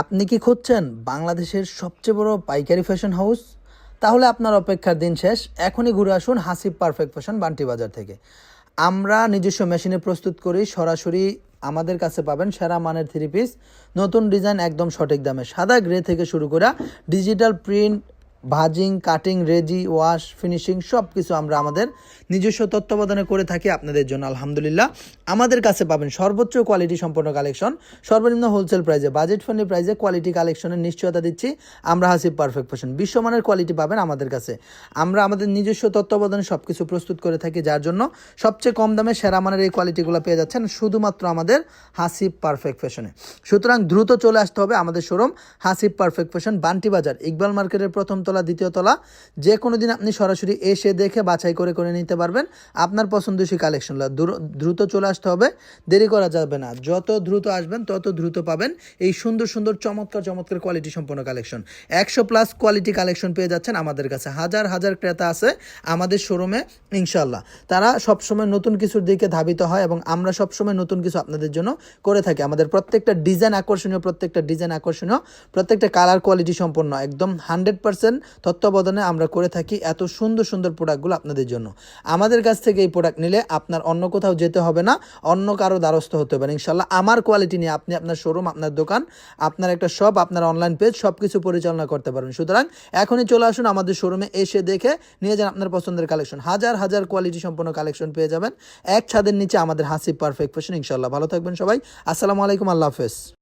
আপনি কি খুঁজছেন বাংলাদেশের সবচেয়ে বড় পাইকারি ফ্যাশন হাউস তাহলে আপনার অপেক্ষার দিন শেষ। এখনই ঘুরে আসুন হাসিব পারফেক্ট ফ্যাশন বান্টি বাজার থেকে। আমরা নিজস্ব মেশিনে প্রস্তুত করি, সরাসরি আমাদের কাছে পাবেন সেরা মানের থ্রি পিস নতুন ডিজাইন একদম সঠিক দামে, সাদা গ্রে থেকে শুরু করা ডিজিটাল প্রিন্ট ভাজিং, কাটিং, রেজি, ওয়াশ, ফিনিশিং সব কিছু আমরা আমাদের নিজস্ব তত্ত্বাবধানে করে থাকি আপনাদের জন্য, আলহামদুলিল্লাহ। আমাদের কাছে পাবেন সর্বোচ্চ কোয়ালিটি সম্পন্ন কালেকশন সর্বনিম্ন হোলসেল প্রাইজে বাজেট ফ্রেন্ডলি প্রাইজে কোয়ালিটি কালেকশনের নিশ্চয়তা দিচ্ছি। আমরা হাসিব পারফেক্ট ফ্যাশন বিশ্বমানের কোয়ালিটি পাবেন আমাদের কাছে। আমরা আমাদের নিজস্ব তত্ত্বাবধানে সব কিছু প্রস্তুত করে থাকি, যার জন্য সবচেয়ে কম দামে সেরা মানের এই কোয়ালিটিগুলো পেয়ে যাচ্ছেন শুধুমাত্র আমাদের হাসিব পারফেক্ট ফ্যাশনে সুতরাং দ্রুত চলে আসতে হবে আমাদের showroom Hasib perfect fashion Banti Bazar, Iqbal মার্কেটের প্রথম তলা, দ্বিতীয় তলা যে কোনো দিন আপনি সরাসরি এসে দেখে বাছাই করে করে নিতে পারবেন। আপনার পছন্দসই কালেকশনগুলো দ্রুত চলে আসতে হবে, দেরি করা যাবে না। যত দ্রুত আসবেন, তত দ্রুত পাবেন এই সুন্দর সুন্দর, চমৎকার চমৎকার কোয়ালিটি সম্পন্ন কালেকশন একশো প্লাস কোয়ালিটি কালেকশন পেয়ে যাচ্ছেন আমাদের কাছে। হাজার হাজার ক্রেতা আছে আমাদের শোরুমে ইনশাল্লাহ তারা সবসময় নতুন কিছুর দিকে ধাবিত হয় এবং আমরা সবসময় নতুন কিছু আপনাদের জন্য করে থাকি। আমাদের প্রত্যেকটা ডিজাইন আকর্ষণীয়, প্রত্যেকটা ডিজাইন আকর্ষণীয়, প্রত্যেকটা কালার কোয়ালিটি সম্পন্ন, একদম হান্ড্রেড পার্সেন্ট তত্ত্বাবধানে আমরা করে থাকি এত সুন্দর সুন্দর প্রোডাক্টগুলো আপনাদের জন্য। আমাদের কাছ থেকে এই প্রোডাক্ট নিলে আপনার অন্য কোথাও যেতে হবে না, অন্য কারও দ্বারস্থ হতে না। ইনশাল্লাহ আমার কোয়ালিটি নিয়ে আপনি আপনার শোরুম, আপনার দোকান, আপনার একটা শপ, আপনার অনলাইন পেজ সব কিছু পরিচালনা করতে পারবেন। সুতরাং এখনই চলে আসুন আমাদের শোরুমে এসে দেখে নিয়ে যান আপনার পছন্দের কালেকশন। হাজার হাজার কোয়ালিটি সম্পন্ন কালেকশন পেয়ে যাবেন। এক ছাদের নিচে আমাদের হাসি পারফেক্ট ফ্যাশন। ইনশাল্লাহ ভালো থাকবেন সবাই। আসসালামু আলাইকুম, আল্লাহ হাফেজ।